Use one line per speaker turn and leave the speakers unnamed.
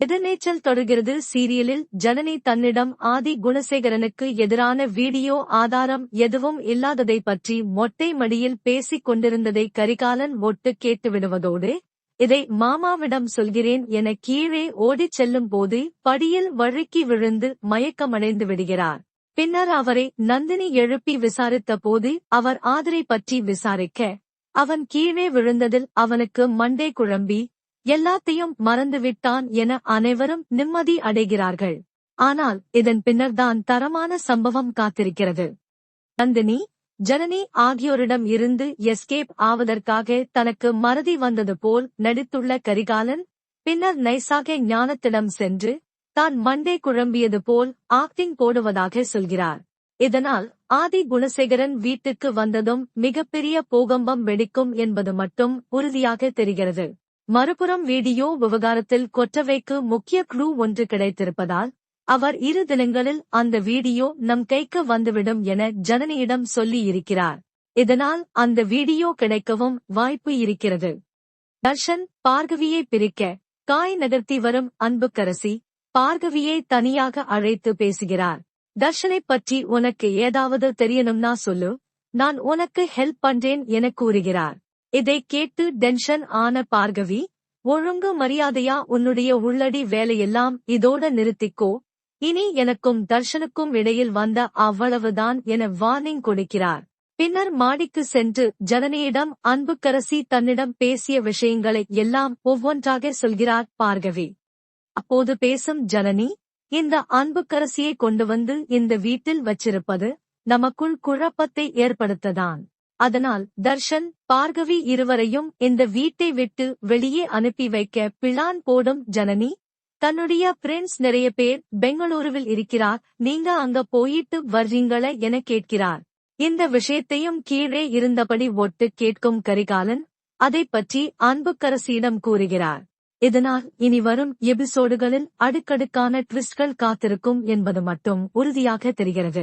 எதிர்நீச்சல் தொடர்கிறது சீரியலில் ஜனனி தன்னிடம் ஆதி குணசேகரனுக்கு எதிரான வீடியோ ஆதாரம் எதுவும் இல்லாததை பற்றி மொட்டை மடியில் பேசிக் கொண்டிருந்ததை கரிகாலன் ஒட்டு கேட்டுவிடுவதோடு இதை மாமாவிடம் சொல்கிறேன் என கீழே ஓடிச் செல்லும் போது படியில் வழுக்கி விழுந்து மயக்கமடைந்து விடுகிறார். பின்னர் அவரை நந்தினி எழுப்பி விசாரித்த போது அவர் ஆதரை பற்றி விசாரிக்க அவன் கீழே விழுந்ததில் அவனுக்கு மண்டே குழம்பி எல்லாத்தையும் மறந்துவிட்டான் என அனைவரும் நிம்மதி அடைகிறார்கள். ஆனால் இதன் பின்னர்தான் தரமான சம்பவம் காத்திருக்கிறது. நந்தினி ஜனனி ஆகியோரிடம் இருந்து எஸ்கேப் ஆவதற்காக தனக்கு மறதி வந்தது போல் நடித்துள்ள கரிகாலன் பின்னர் நைசாக ஞானத்திடம் சென்று தான் மண்டே குழம்பியது போல் ஆக்டிங் போடுவதாக சொல்கிறார். இதனால் ஆதி குணசேகரன் வீட்டுக்கு வந்ததும் மிகப்பெரிய பூகம்பம் வெடிக்கும் என்பது மட்டும் உறுதியாக தெரிகிறது. மறுபுறம் வீடியோ விவகாரத்தில் கொற்றவைக்கு முக்கிய க்ளூ ஒன்று கிடைத்திருப்பதால் அவர் இரு தினங்களில் அந்த வீடியோ நம் கைக்கு வந்துவிடும் என ஜனனியிடம் சொல்லி இருக்கிறார் இதனால் அந்த வீடியோ கிடைக்கவும் வாய்ப்பு இருக்கிறது. தர்ஷன் பார்கவியை பிரிக்க காய் நகர்த்தி வரும் அன்புக்கரசி பார்கவியை தனியாக அழைத்து பேசுகிறார். தர்ஷனை பற்றி உனக்கு ஏதாவது தெரியணும்னா சொல்லு நான் உனக்கு ஹெல்ப் பண்றேன் என கூறுகிறார். இதை கேட்டு டென்ஷன் ஆன பார்கவி ஒழுங்கு மரியாதையா உன்னுடைய உள்ளடி வேலையெல்லாம் இதோட நிறுத்திக்கோ. இனி எனக்கும் தர்ஷனுக்கும் இடையில் வந்த அவ்வளவுதான் என வார்னிங் கொடுக்கிறார். பின்னர் மாடிக்கு சென்று ஜனனியிடம் அன்புக்கரசி தன்னிடம் பேசிய விஷயங்களை எல்லாம் ஒவ்வொன்றாக சொல்கிறார் பார்கவி. அப்போது பேசும் ஜனனி இந்த அன்புக்கரசியை கொண்டு வந்து இந்த வீட்டில் வச்சிருப்பது நமக்குள் குழப்பத்தை ஏற்படுத்ததான். அதனால் தர்ஷன் பார்கவி இருவரையும் இந்த வீட்டை விட்டு வெளியே அனுப்பி வைக்க பிளான் போடும் ஜனனி. தன்னுடைய பிரின்ஸ் நிறைய பேர் பெங்களூருவில் இருக்கிறார். நீங்க அங்க போயிட்டு வர்றீங்கள என கேட்கிறார். இந்த விஷயத்தையும் கீழே இருந்தபடி ஒட்டு கேட்கும் கரிகாலன் அதை பற்றி அன்புக்கரசியிடம் கூறுகிறார். இதனால் இனி வரும் எபிசோடுகளில் அடுக்கடுக்கான ட்விஸ்ட்கள் காத்திருக்கும் என்பது மட்டும் உறுதியாக தெரிகிறது.